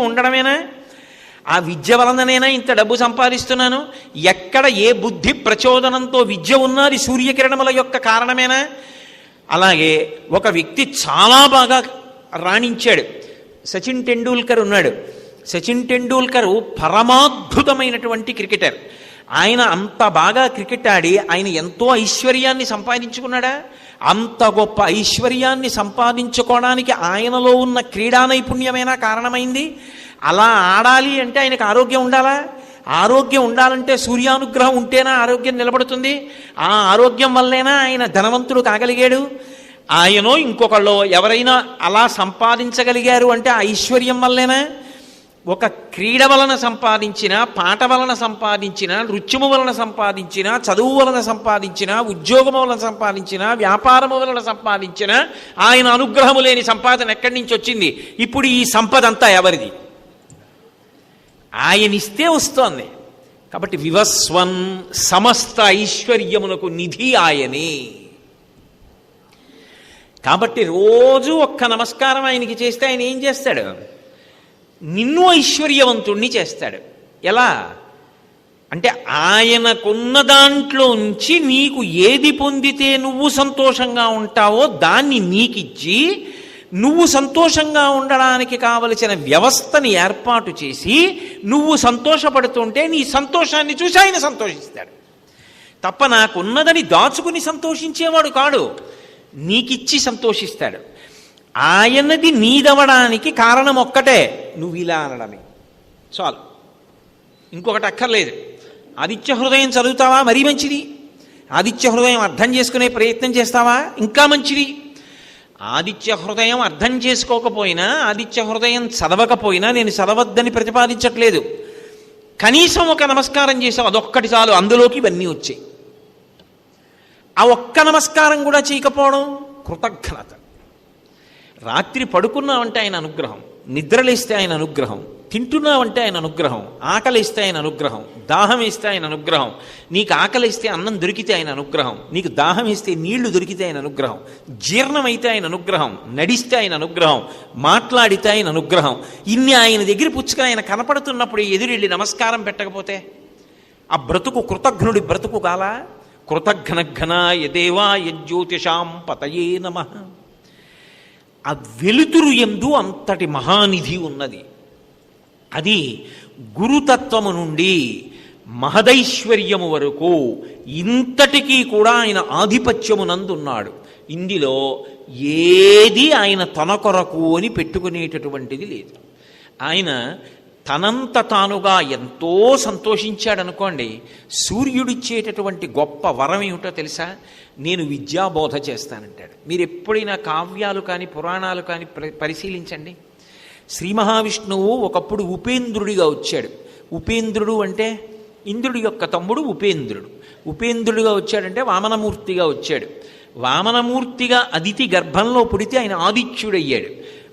ఉండడమేనా? ఆ విద్య వలననేనా ఇంత డబ్బు సంపాదిస్తున్నాను? ఎక్కడ ఏ బుద్ధి ప్రచోదనంతో విద్య ఉన్నది సూర్యకిరణముల యొక్క కారణమేనా? అలాగే ఒక వ్యక్తి చాలా బాగా రాణించాడు. సచిన్ టెండూల్కర్ ఉన్నాడు. సచిన్ టెండూల్కర్ పరమాద్భుతమైనటువంటి క్రికెటర్. ఆయన అంత బాగా క్రికెట్ ఆడి ఆయన ఎంతో ఐశ్వర్యాన్ని సంపాదించుకున్నాడా? అంత గొప్ప ఐశ్వర్యాన్ని సంపాదించుకోవడానికి ఆయనలో ఉన్న క్రీడా నైపుణ్యమైనా కారణమైంది? అలా ఆడాలి అంటే ఆయనకు ఆరోగ్యం ఉండాలా? ఆరోగ్యం ఉండాలంటే సూర్యానుగ్రహం ఉంటేనా ఆరోగ్యం నిలబడుతుంది? ఆ ఆరోగ్యం వల్లేనా ఆయన ధనవంతుడు కాగలిగాడు? ఆయనో ఇంకొకళ్ళు ఎవరైనా అలా సంపాదించగలిగారు అంటే ఆ ఐశ్వర్యం వల్లేనా? ఒక క్రీడ వలన సంపాదించిన పాట వలన సంపాదించిన నృత్యము వలన సంపాదించిన చదువు వలన సంపాదించిన ఉద్యోగము వలన సంపాదించిన వ్యాపారము వలన సంపాదించిన ఆయన అనుగ్రహము లేని సంపాదన ఎక్కడి నుంచి వచ్చింది? ఇప్పుడు ఈ సంపద అంతా ఎవరిది? ఆయనిస్తే వస్తోంది. కాబట్టి వివస్వన్ సమస్త ఐశ్వర్యమునకు నిధి ఆయనే. కాబట్టి రోజు ఒక్క నమస్కారం ఆయనకి చేస్తే ఆయన ఏం చేస్తాడు? నిన్ను ఐశ్వర్యవంతుణ్ణి చేస్తాడు. ఎలా? అంటే ఆయనకున్న దాంట్లోంచి నీకు ఏది పొందితే నువ్వు సంతోషంగా ఉంటావో దాన్ని నీకిచ్చి నువ్వు సంతోషంగా ఉండడానికి కావలసిన వ్యవస్థని ఏర్పాటు చేసి నువ్వు సంతోషపడుతుంటే నీ సంతోషాన్ని చూసి ఆయన సంతోషిస్తాడు. తప్ప నాకున్నదని దాచుకుని సంతోషించేవాడు కాడు. నీకిచ్చి సంతోషిస్తాడు. ఆయనది నీదవడానికి కారణం ఒక్కటే నువ్వు ఇలా అనడమే. చాలు. ఇంకొకటి అక్కర్లేదు. ఆదిత్య హృదయం చదువుతావా? మరీ మంచిది. ఆదిత్య హృదయం అర్థం చేసుకునే ప్రయత్నం చేస్తావా? ఇంకా మంచిది. ఆదిత్య హృదయం అర్థం చేసుకోకపోయినా ఆదిత్య హృదయం చదవకపోయినా నేను చదవద్దని ప్రతిపాదించట్లేదు. కనీసం ఒక నమస్కారం చేసావు అదొక్కటి చాలు. అందులోకి ఇవన్నీ వచ్చాయి. ఆ ఒక్క నమస్కారం కూడా చేయకపోవడం కృతజ్ఞత. రాత్రి పడుకున్నామంటే ఆయన అనుగ్రహం నిద్రలేస్తే ఆయన అనుగ్రహం తింటున్నావంటే ఆయన అనుగ్రహం ఆకలిస్తే ఆయన అనుగ్రహం దాహం వేస్తే ఆయన అనుగ్రహం నీకు ఆకలిస్తే అన్నం దొరికితే ఆయన అనుగ్రహం నీకు దాహం వేస్తే నీళ్ళు దొరికితే ఆయన అనుగ్రహం జీర్ణమైతే ఆయన అనుగ్రహం నడిస్తే ఆయన అనుగ్రహం మాట్లాడితే ఆయన అనుగ్రహం ఇన్ని ఆయన దగ్గర పుచ్చుక ఆయన కనపడుతున్నప్పుడు ఎదురెళ్ళి నమస్కారం పెట్టకపోతే ఆ బ్రతుకు కృతజ్ఞుడి బ్రతుకు కాలా కృతఘ్నఘ్న యదేవా యజ్యోతిషాం పతయే నమ ఆ వెలుతురు ఎందు అంతటి మహానిధి ఉన్నది. అది గురుతత్వము నుండి మహదైశ్వర్యము వరకు ఇంతటికీ కూడా ఆయన ఆధిపత్యమునందున్నాడు ఇందులో ఏది ఆయన తన కొరకు అని పెట్టుకునేటటువంటిది లేదు. ఆయన తనంత తానుగా ఎంతో సంతోషించాడనుకోండి సూర్యుడిచ్చేటటువంటి గొప్ప వరం ఏమిటో తెలుసా? నేను విద్యాబోధ చేస్తానంటాడు. మీరు ఎప్పుడైనా కావ్యాలు కానీ పురాణాలు కానీ పరిశీలించండి. శ్రీ మహావిష్ణువు ఒకప్పుడు ఉపేంద్రుడిగా వచ్చాడు. ఉపేంద్రుడు అంటే ఇంద్రుడి యొక్క తమ్ముడు ఉపేంద్రుడు. ఉపేంద్రుడిగా వచ్చాడంటే వామనమూర్తిగా వచ్చాడు. వామనమూర్తిగా అదితి గర్భంలో పుడితే ఆయన ఆదిత్యుడయ్యాడు.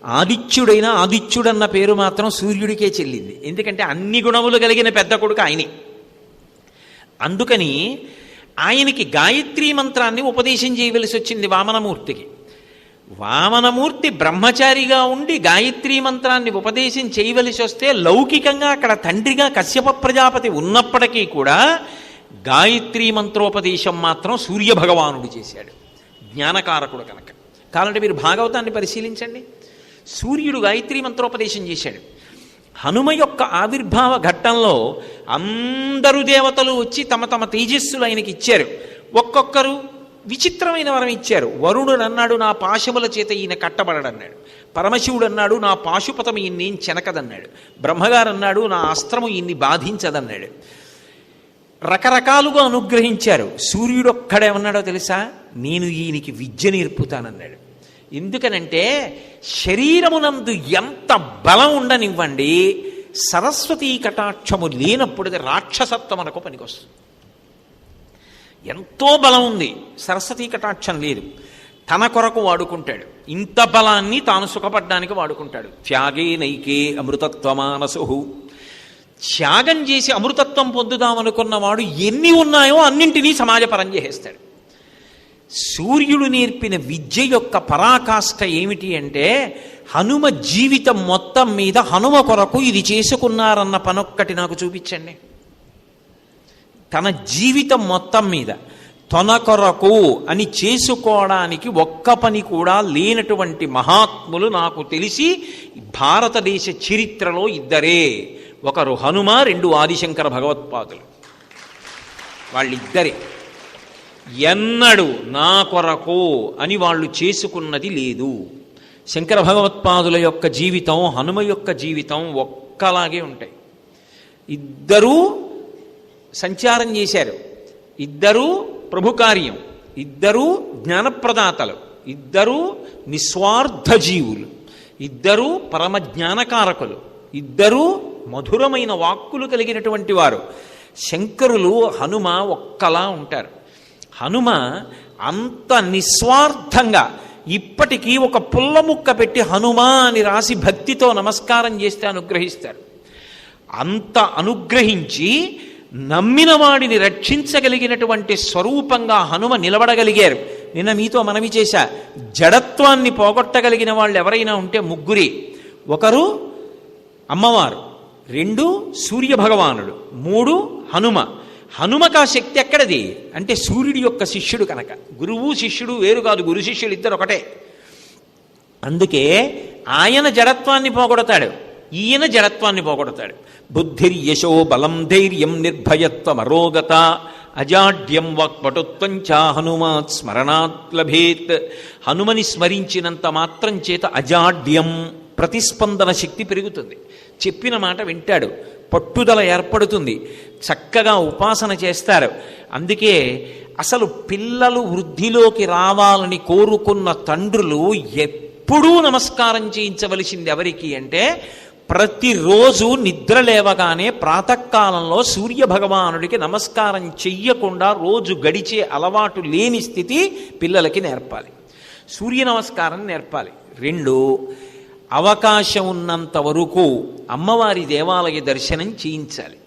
ఆదిత్యుడైన ఆదిత్యుడన్న పేరు మాత్రం సూర్యుడికే చెల్లింది. ఎందుకంటే అన్ని గుణములు కలిగిన పెద్ద కొడుకు ఆయనే. అందుకని ఆయనకి గాయత్రీ మంత్రాన్ని ఉపదేశం చేయవలసి వచ్చింది వామనమూర్తికి. వామనమూర్తి బ్రహ్మచారిగా ఉండి గాయత్రీ మంత్రాన్ని ఉపదేశం చేయవలసి వస్తే లౌకికంగా అక్కడ తండ్రిగా కశ్యప ప్రజాపతి ఉన్నప్పటికీ కూడా గాయత్రీ మంత్రోపదేశం మాత్రం సూర్య భగవానుడు చేశాడు. జ్ఞానకారకుడు కనుక. కావాలంటే మీరు భాగవతాన్ని పరిశీలించండి. సూర్యుడు గాయత్రీ మంత్రోపదేశం చేశాడు. హనుమ యొక్క ఆవిర్భావ ఘట్టంలో అందరు దేవతలు వచ్చి తమ తమ తేజస్సులు ఆయనకి ఇచ్చారు. ఒక్కొక్కరు విచిత్రమైన వరం ఇచ్చారు. వరుణుడు అన్నాడు నా పాశముల చేత ఈయన కట్టబడడన్నాడు. పరమశివుడు అన్నాడు నా పాశుపతం ఈయన్నేం చెనకదన్నాడు. బ్రహ్మగారు అన్నాడు నా అస్త్రము ఈయన్ని బాధించదన్నాడు. రకరకాలుగా అనుగ్రహించారు. సూర్యుడు ఒక్కడేమన్నాడో తెలుసా? నేను ఈయనకి విద్య నేర్పుతానన్నాడు. ఎందుకనంటే శరీరమునందు ఎంత బలం ఉండనివ్వండి సరస్వతీ కటాక్షము లేనప్పుడు రాక్షసత్వం రాక్షసత్వమునకు పనికొస్తుంది. ఎంతో బలం ఉంది సరస్వతీ కటాక్షం లేదు. తన కొరకు వాడుకుంటాడు. ఇంత బలాన్ని తాను సుఖపడ్డానికి వాడుకుంటాడు. త్యాగే నైకే అమృతత్వమానసు. త్యాగం చేసి అమృతత్వం పొందుదామనుకున్నవాడు ఎన్ని ఉన్నాయో అన్నింటినీ సమాజపరం చేసేస్తాడు. సూర్యుడు నేర్పిన విద్య యొక్క పరాకాష్ఠ ఏమిటి అంటే హనుమ జీవితం మొత్తం మీద హనుమ కొరకు ఇది చేసుకున్నారన్న పనొక్కటి నాకు చూపించండి. తన జీవితం మొత్తం మీద తన కొరకు అని చేసుకోవడానికి ఒక్క పని కూడా లేనటువంటి మహాత్ములు నాకు తెలిసి భారతదేశ చరిత్రలో ఇద్దరే. ఒకరు హనుమ రెండు ఆదిశంకర భగవత్పాదులు. వాళ్ళిద్దరే. ఎన్నడు నా కొరకు అని వాళ్ళు చేసుకున్నది లేదు. శంకర భగవత్పాదుల యొక్క జీవితం హనుమ యొక్క జీవితం ఒక్కలాగే ఉంటాయి. ఇద్దరూ సంచారం చేశారు. ఇద్దరూ ప్రభుకార్యం ఇద్దరూ జ్ఞానప్రదాతలు. ఇద్దరూ నిస్వార్థ జీవులు. ఇద్దరూ పరమ జ్ఞానకారకులు. ఇద్దరూ మధురమైన వాక్కులు కలిగినటువంటి వారు. శంకరులు హనుమ ఒక్కలా ఉంటారు. హనుమ అంత నిస్వార్థంగా ఇప్పటికీ ఒక పుల్ల ముక్క పెట్టి హనుమా అని రాసి భక్తితో నమస్కారం చేస్తే అనుగ్రహిస్తారు అంత అనుగ్రహించి నమ్మిన వాడిని రక్షించగలిగినటువంటి స్వరూపంగా హనుమ నిలబడగలిగారు. నిన్న మీతో మనవి చేశా జడత్వాన్ని పోగొట్టగలిగిన వాళ్ళు ఎవరైనా ఉంటే ముగ్గురే. ఒకరు అమ్మవారు రెండు సూర్య భగవానుడు మూడు హనుమ. హనుమక శక్తి ఎక్కడది? అంటే సూర్యుడి యొక్క శిష్యుడు కనుక. గురువు శిష్యుడు వేరు కాదు గురు శిష్యులు ఇద్దరు ఒకటే. అందుకే ఆయన జడత్వాన్ని పోగొడతాడు ఈయన జడత్వాన్ని పోగొడతాడు. బుద్ధిర్యశో బలం ధైర్యం నిర్భయత్వం అరోగత అజాడ్యం వాక్పటుత్వం చా హనుమాత్ స్మరణాత్ లభేత్. హనుమని స్మరించినంత మాత్రం చేత అజాడ్యం ప్రతిస్పందన శక్తి పెరుగుతుంది. చెప్పిన మాట వింటాడు. పట్టుదల ఏర్పడుతుంది. చక్కగా ఉపాసన చేస్తారు. అందుకే అసలు పిల్లలు వృద్ధిలోకి రావాలని కోరుకున్న తండ్రులు ఎప్పుడూ నమస్కారం చేయించవలసింది ఎవరికి అంటే ప్రతిరోజు నిద్ర లేవగానే ప్రాతకాలంలో సూర్య భగవానుడికి నమస్కారం చెయ్యకుండా రోజు గడిచే అలవాటు లేని స్థితి పిల్లలకి నేర్పాలి. సూర్య నమస్కారం నేర్పాలి. రెండు అవకాశం ఉన్నంత వరకు అమ్మవారి దేవాలయ దర్శనం చేయించాలి.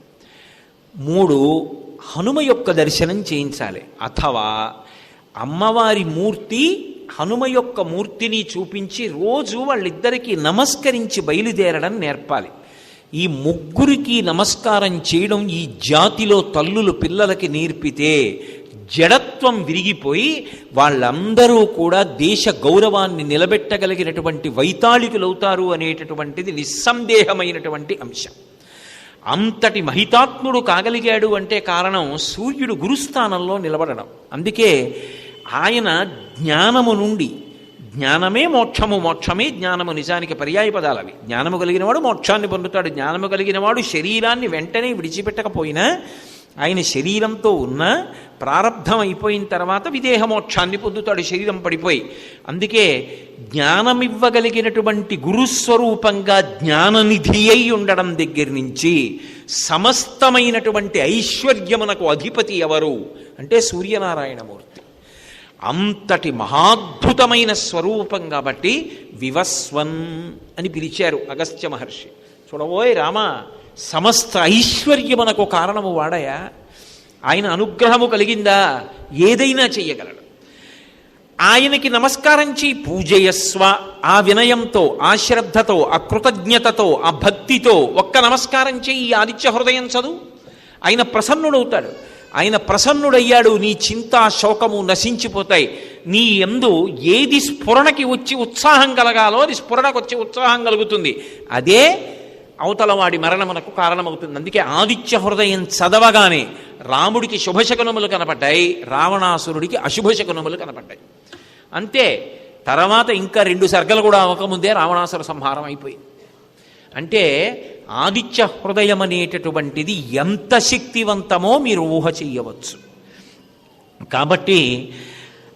మూడు హనుమ యొక్క దర్శనం చేయించాలి. అథవా అమ్మవారి మూర్తి హనుమ యొక్క మూర్తిని చూపించి రోజు వాళ్ళిద్దరికీ నమస్కరించి బయలుదేరడం నేర్పాలి. ఈ ముగ్గురికి నమస్కారం చేయడం ఈ జాతిలో తల్లులు పిల్లలకి నేర్పితే జడత్వం విరిగిపోయి వాళ్ళందరూ కూడా దేశ గౌరవాన్ని నిలబెట్టగలిగినటువంటి వైతాళికులవుతారు అనేటటువంటిది నిస్సందేహమైనటువంటి అంశం. అంతటి మహితాత్ముడు కాగలిగాడు అంటే కారణం సూర్యుడు గురుస్థానంలో నిలబడడం. అందుకే ఆయన జ్ఞానము నుండి జ్ఞానమే మోక్షము మోక్షమే జ్ఞానము నిజానికి పర్యాయ పదాలు అవి. జ్ఞానము కలిగినవాడు మోక్షాన్ని పొందుతాడు. జ్ఞానము కలిగినవాడు శరీరాన్ని వెంటనే విడిచిపెట్టకపోయినా ఆయన శరీరంతో ఉన్న ప్రారంధం అయిపోయిన తర్వాత విదేహ మోక్షాన్ని పొందుతాడు శరీరం పడిపోయి. అందుకే జ్ఞానమివ్వగలిగినటువంటి గురుస్వరూపంగా జ్ఞాననిధి అయి ఉండడం దగ్గర నుంచి సమస్తమైనటువంటి ఐశ్వర్యమునకు అధిపతి ఎవరు అంటే సూర్యనారాయణమూర్తి. అంతటి మహాద్భుతమైన స్వరూపం కాబట్టి వివస్వన్ అని పిలిచారు అగస్త్య మహర్షి. చూడబోయ్ రామ సమస్త ఐశ్వర్యమునకు కారణము వాడయా? ఆయన అనుగ్రహము కలిగిందా? ఏదైనా చెయ్యగలడు. ఆయనకి నమస్కారం చేయి పూజయస్వ ఆ వినయంతో ఆ శ్రద్ధతో ఆ కృతజ్ఞతతో ఆ భక్తితో ఒక్క నమస్కారం చేయి ఈ ఆదిత్య హృదయం చదువు. ఆయన ప్రసన్నుడవుతాడు. ఆయన ప్రసన్నుడయ్యాడు నీ చింత శోకము నశించిపోతాయి. నీ ఎందు ఏది స్ఫురణకి వచ్చి ఉత్సాహం కలగాలో అది స్ఫురణకు వచ్చి ఉత్సాహం కలుగుతుంది. అదే అవతల వాడి మరణమునకు కారణమవుతుంది. అందుకే ఆదిత్య హృదయం చదవగానే రాముడికి శుభశకునములు కనపడ్డాయి రావణాసురుడికి అశుభశకునములు కనపడ్డాయి. అంతే తర్వాత ఇంకా రెండు సర్గలు కూడా అవ్వకముందే రావణాసుర సంహారం అయిపోయింది అంటే ఆదిత్య హృదయం అనేటటువంటిది ఎంత శక్తివంతమో మీరు ఊహ చెయ్యవచ్చు కాబట్టి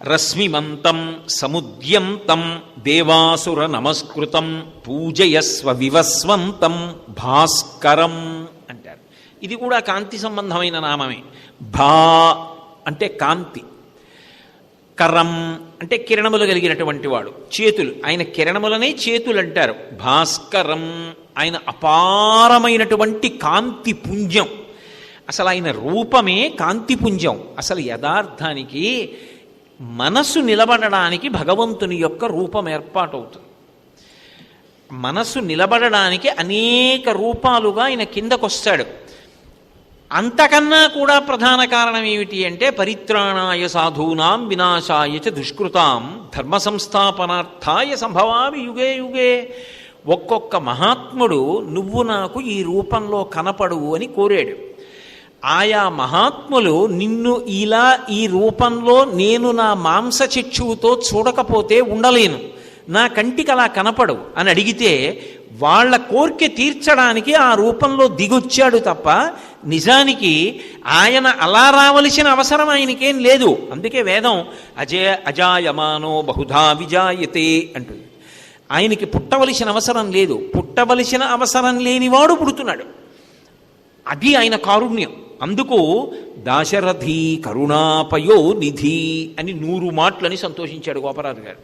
రశ్మిమంతం సముద్యంతం దేవాసుర నమస్కృతం పూజయస్వ వివస్వంతం భాస్కరం అంటారు. ఇది కూడా కాంతి సంబంధమైన నామమే. భా అంటే కాంతి. కరం అంటే కిరణములు కలిగినటువంటి వాడు. చేతులు. ఆయన కిరణములనే చేతులు అంటారు. భాస్కరం ఆయన అపారమైనటువంటి కాంతి పుంజం. అసలు ఆయన రూపమే కాంతి పుంజం. అసలు యథార్థానికి మనస్సు నిలబడడానికి భగవంతుని యొక్క రూపం ఏర్పాటవుతుంది. మనస్సు నిలబడడానికి అనేక రూపాలుగా ఆయన కిందకొస్తాడు. అంతకన్నా కూడా ప్రధాన కారణం ఏమిటి అంటే పరిత్రాణాయ సాధూనాం వినాశాయ చ దుష్కృతాం ధర్మ సంస్థాపనార్థాయ సంభవామి యుగే యుగే. ఒక్కొక్క మహాత్ముడు నువ్వు నాకు ఈ రూపంలో కనపడువు అని కోరాడు. ఆయా మహాత్ములు నిన్ను ఇలా ఈ రూపంలో నేను నా మాంస చక్షువుతో చూడకపోతే ఉండలేను. నా కంటికి అలా కనపడు అని అడిగితే వాళ్ళ కోరిక తీర్చడానికి ఆ రూపంలో దిగొచ్చాడు తప్ప నిజానికి ఆయన అలా రావలసిన అవసరం ఆయనకేం లేదు. అందుకే వేదం అజయ అజాయమానో బహుధా విజాయతే అంటుంది. ఆయనకి పుట్టవలసిన అవసరం లేదు. పుట్టవలసిన అవసరం లేనివాడు పుడుతున్నాడు. అది ఆయన కారుణ్యం. అందుకు దాశరథి కరుణాపయో నిధి అని నూరు మాటలని సంతోషించాడు గోపరాజు గారు.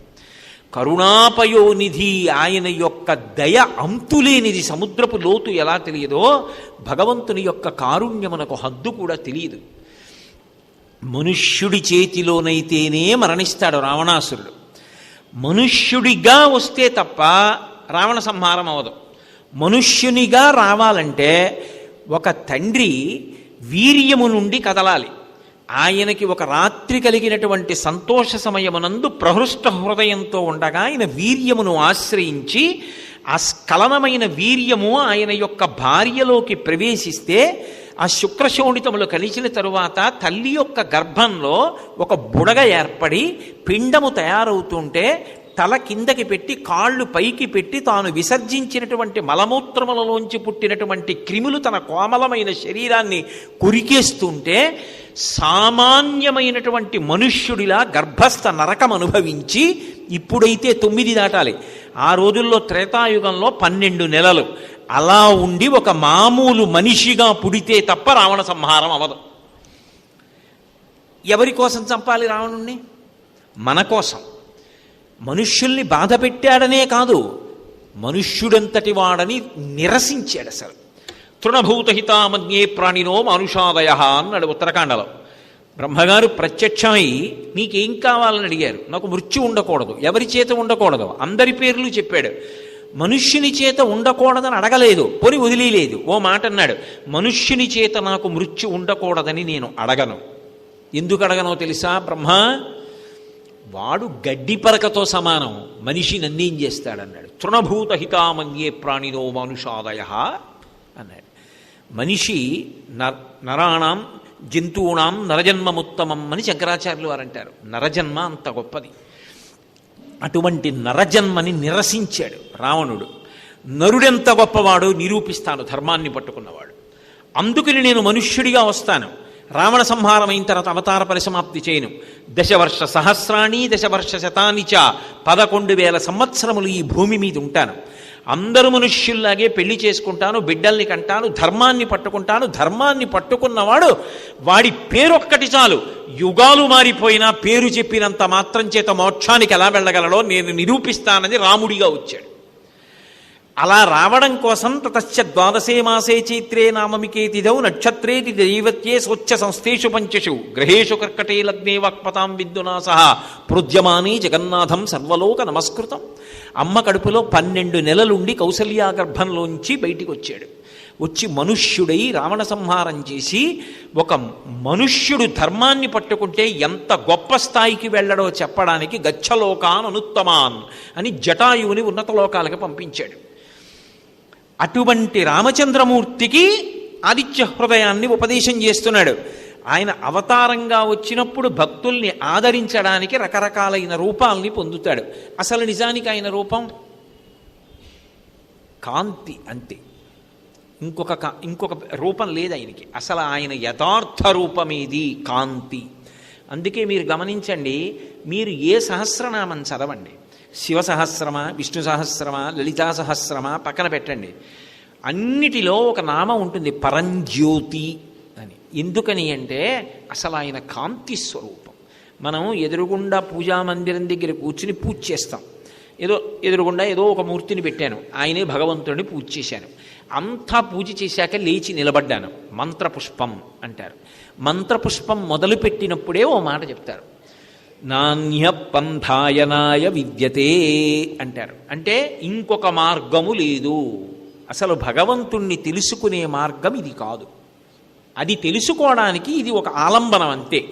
కరుణాపయో నిధి ఆయన యొక్క దయ అంతులేనిది సముద్రపు లోతు ఎలా తెలియదో భగవంతుని యొక్క కారుణ్యమునకు హద్దు కూడా తెలియదు. మనుష్యుడి చేతిలోనైతేనే మరణిస్తాడు రావణాసురుడు. మనుష్యుడిగా వస్తే తప్ప రావణ సంహారం అవదు. మనుష్యునిగా రావాలంటే ఒక తండ్రి వీర్యము నుండి కదలాలి. ఆయనకి ఒక రాత్రి కలిగినటువంటి సంతోష సమయమునందు ప్రహృష్ట హృదయంతో ఉండగా ఆయన వీర్యమును ఆశ్రయించి ఆ స్ఖలనమైన వీర్యము ఆయన యొక్క భార్యలోకి ప్రవేశిస్తే ఆ శుక్రశోణితములు కలిసిన తరువాత తల్లి యొక్క గర్భంలో ఒక బుడగ ఏర్పడి పిండము తయారవుతుంటే తల కిందకి పెట్టి కాళ్ళు పైకి పెట్టి తాను విసర్జించినటువంటి మలమూత్రములలోంచి పుట్టినటువంటి క్రిములు తన కోమలమైన శరీరాన్ని కురికేస్తుంటే సామాన్యమైనటువంటి మనుష్యుడిలా గర్భస్థ నరకం అనుభవించి ఇప్పుడైతే తొమ్మిది దాటాలి. ఆ రోజుల్లో త్రేతాయుగంలో పన్నెండు నెలలు. అలా ఉండి ఒక మామూలు మనిషిగా పుడితే తప్ప రావణ సంహారం అవదు ఎవరి కోసం చంపాలి రావణుణ్ణి? మన కోసం. మనుష్యుల్ని బాధ పెట్టాడనే కాదు మనుష్యుడంతటి వాడని నిరసించాడు అసలు. తృణభూతహితామజ్ఞే ప్రాణినో మానుషాదయ అన్నాడు ఉత్తరకాండలో. బ్రహ్మగారు ప్రత్యక్షమై నీకేం కావాలని అడిగారు? నాకు మృత్యు ఉండకూడదు. ఎవరి చేత ఉండకూడదు? అందరి పేర్లు చెప్పాడు. మనుష్యుని చేత ఉండకూడదని అడగలేదు. పొని వదిలేదు ఓ మాట అన్నాడు. మనుష్యుని చేత నాకు మృత్యు ఉండకూడదని నేను అడగను. ఎందుకు అడగనో తెలుసా బ్రహ్మ? వాడు గడ్డి పరకతో సమానం. మనిషి నన్నేం చేస్తాడన్నాడు. తృణభూత హితామన్యే ప్రాణినో మనుషాదయ అన్నాడు. మనిషి నర నరాణం జంతువునాం నరజన్మముత్తమం అని శంకరాచార్యులు వారు అంటారు నరజన్మ అంత గొప్పది. అటువంటి నరజన్మని నిరసించాడు రావణుడు. నరుడెంత గొప్పవాడో నిరూపిస్తాను ధర్మాన్ని పట్టుకున్నవాడు. అందుకని నేను మనుష్యుడిగా వస్తాను. రావణ సంహారం అయిన తర్వాత అవతార పరిసమాప్తి చేయను. దశవర్ష సహస్రాణి దశవర్ష శతాని చ పదకొండు వేల సంవత్సరములు ఈ భూమి మీద ఉంటాను. అందరూ మనుష్యుల్లాగే పెళ్ళి చేసుకుంటాను బిడ్డల్ని కంటాను ధర్మాన్ని పట్టుకుంటాను ధర్మాన్ని పట్టుకున్నవాడు వాడి పేరొక్కటి చాలు. యుగాలు మారిపోయినా పేరు చెప్పినంత మాత్రం చేత మోక్షానికి ఎలా వెళ్ళగలడో నేను నిరూపిస్తానని రాముడిగా వచ్చాడు. అలా రావడం కోసం తతశ్చ ద్వాదశే మాసే చైత్రే నామమికేతిదౌ నక్షత్రేతి దైవత్యే స్వచ్ఛ సంస్థేషు పంచషు. గ్రహేషు కర్కటే లగ్నే వాక్పతాం విద్యునా సహా ప్రుద్యమాని జగన్నాథం సర్వలోక నమస్కృతం. అమ్మ కడుపులో పన్నెండు నెలలుండి కౌసల్యా గర్భంలోంచి బయటికి వచ్చాడు వచ్చి మనుష్యుడై రావణ సంహారం చేసి ఒక మనుష్యుడు ధర్మాన్ని పట్టుకుంటే ఎంత గొప్ప స్థాయికి వెళ్ళడో చెప్పడానికి గచ్చలోకాన్ అనుత్తమాన్ అని జటాయువుని ఉన్నత లోకాలకు పంపించాడు. అటువంటి రామచంద్రమూర్తికి ఆదిత్య హృదయాన్ని ఉపదేశం చేస్తున్నాడు. ఆయన అవతారంగా వచ్చినప్పుడు భక్తుల్ని ఆదరించడానికి రకరకాలైన రూపాల్ని పొందుతాడు. అసలు నిజానికి ఆయన రూపం? కాంతి అంతే. ఇంకొక ఇంకొక రూపం లేదు ఆయనకి. అసలు ఆయన యథార్థ రూపమేది? కాంతి. అందుకే మీరు గమనించండి మీరు ఏ సహస్రనామం చదవండి. శివ సహస్రమా విష్ణు సహస్రమా లలితా సహస్రమా పక్కన పెట్టండి. అన్నిటిలో ఒక నామం ఉంటుంది పరంజ్యోతి అని. ఎందుకని అంటే అసలు ఆయన కాంతి స్వరూపం. మనం ఎదురుగుండా పూజా మందిరం దగ్గర కూర్చుని పూజ చేస్తాం. ఏదో ఎదురుగుండా ఏదో ఒక మూర్తిని పెట్టాను ఆయనే భగవంతుడిని పూజ చేశాను. అంతా పూజ చేశాక లేచి నిలబడ్డాను. మంత్రపుష్పం అంటారు. మంత్రపుష్పం మొదలుపెట్టినప్పుడే ఓ మాట చెప్తారు. నాణ్య పంథాయనాయ విద్యతే అంటారు. అంటే ఇంకొక మార్గము లేదు. అసలు భగవంతుణ్ణి తెలుసుకునే మార్గం ఇది కాదు. అది తెలుసుకోవడానికి ఇది ఒక ఆలంబనం అంతే.